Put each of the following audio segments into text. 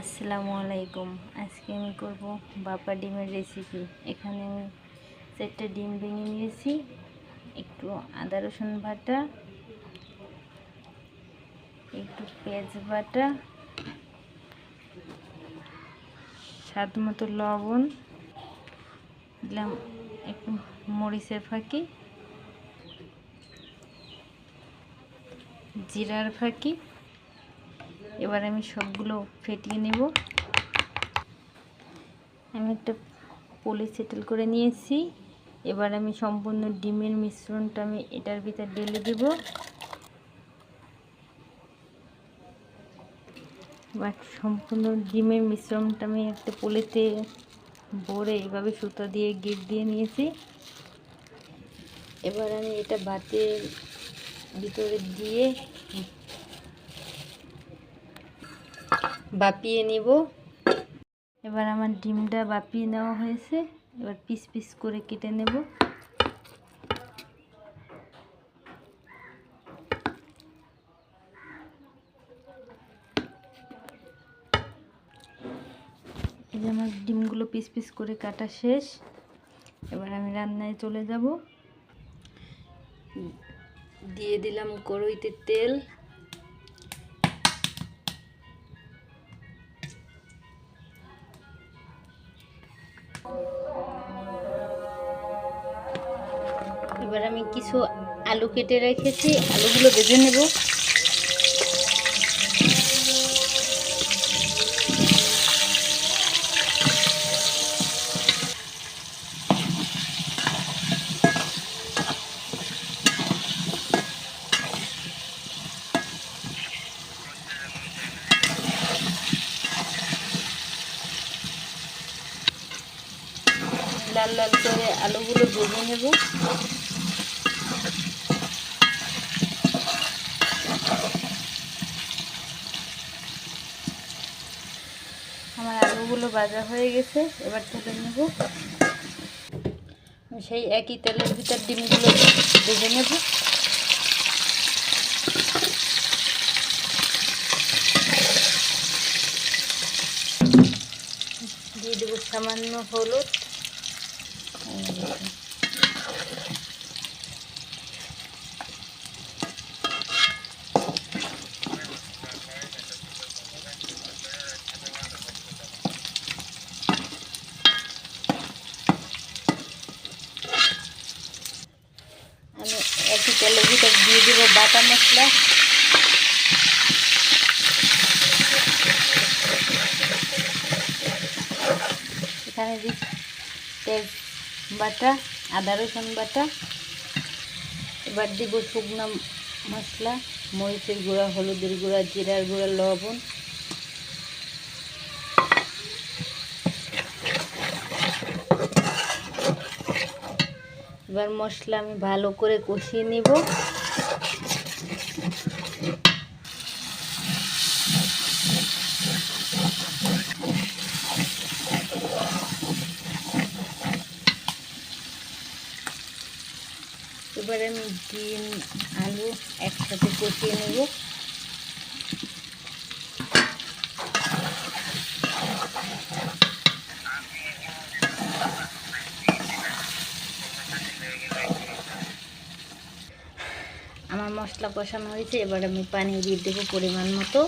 আসসালামু আলাইকুম। আজকে আমি করব বাপা ডিমের রেসিপি এখানে আমি চারটা ডিম ভেঙে নিয়েছি। একটু আদা, রসুন বাটা, একটু পেঁয়াজ বাটা, স্বাদ মতো লবণ, দিলাম একটু মরিচের ফাঁকি, জিরার ফাঁকি এবার আমি সবগুলো ফেটিয়ে নেব। আমি একটা পলি সেটেল করে নিয়েছি। এবার আমি সম্পূর্ণ ডিমের মিশ্রণটা আমি এটার ভিতর ঢেলে দেব। এবার সম্পূর্ণ ডিমের মিশ্রণটা আমি একটা পলিতে ভরে এভাবে সুতো দিয়ে গিট দিয়ে নিয়েছি। এবার আমি এটা ভাতের ভিতরে দিয়ে বাপিয়ে নিব। এবার আমার ডিমটা বাপিয়ে নেওয়া হয়েছে। এবার পিস পিস করে কেটে নেব। এই যে আমার ডিমগুলো পিস পিস করে কাটা শেষ। এবার আমি রান্নায় চলে যাব। দিয়ে দিলাম কড়ইতে তেল। এবার আমি কিছু আলু কেটে রেখেছি আলুগুলো বেজে নেব। লাল লাল করে আলুগুলো ভেজে নেব। আমার আলুগুলো ভাজা হয়ে গেছে, এবার তুলে নেব। সেই একই তেলের ভিতর ডিমগুলো ভেজে নেব। দিয়ে দেবো সামান্য হলুদ আমি একই তেলের ভিতর দিয়ে দেবো বাটা মশলা। এখানে দিই তেজ বাটা, আদা রসুন বাটা। এবার দিব শুকনো মশলা, মরিচের গুঁড়া, হলুদের গুঁড়া, জিরার গুঁড়া, লবণ। এবার মশলা আমি ভালো করে কষিয়ে নিব। এবার আমি ডিম আলু একসাথে কষিয়ে নেব। আমার মশলা কষানো হয়েছে, এবার আমি পানি দিয়ে দেবো পরিমাণ মতো।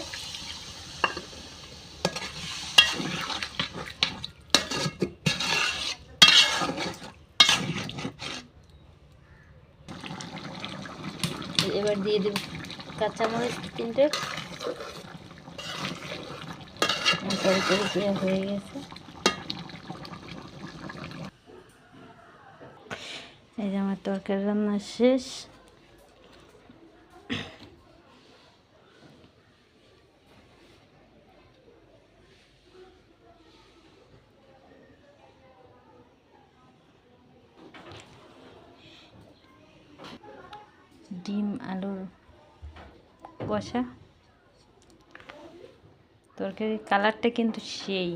এবার দিয়ে দেব কাঁচামরিচ তিনটে। হয়ে গেছে। এই যে আমার তরকারি রান্না শেষ। ডিম আলুর কষা। তরকারির কালারটা কিন্তু সেই।